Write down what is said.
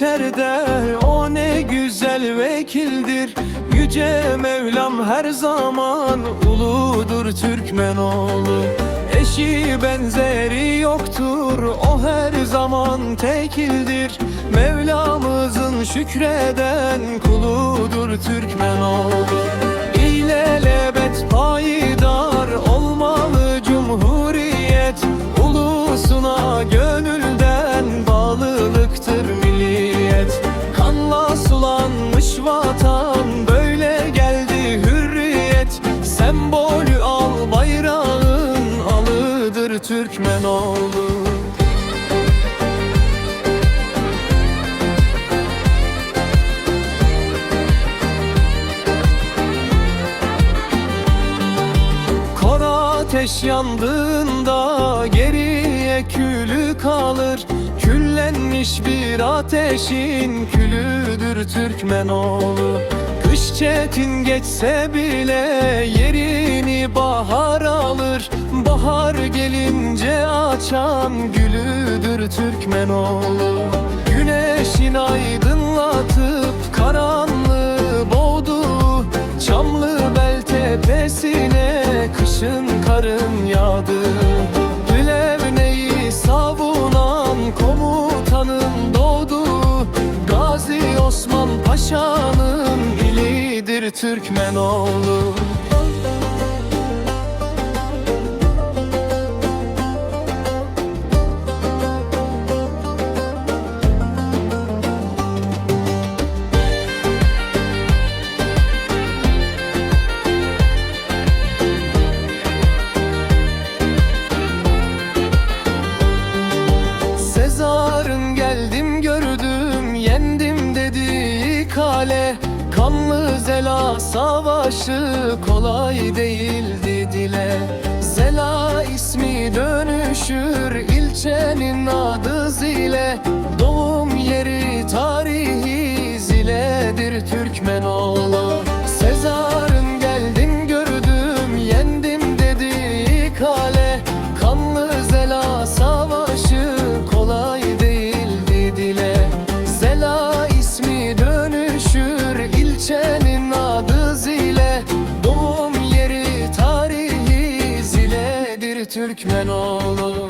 yeter de O ne güzel vekildir. Yüce Mevlam her zaman Uludur Türkmen oğlu Eşi benzeri yoktur O her zaman tekildir. Mevlamızın şükreden Kuludur Türkmen Türkmen oğlu Kor ateş yandığında geriye külü kalır. Küllenmiş bir ateşin külüdür Türkmen oğlu. Kış çetin geçse bile yerini bahar alır Bahar gelince açan gülüdür Türkmen oğlu Güneşin aydınlatıp karanlığı boğdu. Çamlı bel tepesine kışın karın yağdı. Plevneyi savunan komutanın doğdu. Gazi Osman Paşa'nın ilidir Türkmen kale Kanlı Zela savaşı kolay değildi dile Zela ismi dönüşür ilçenin adı zile. Doğum yeri tarihi Ziledir Türkmenoğlu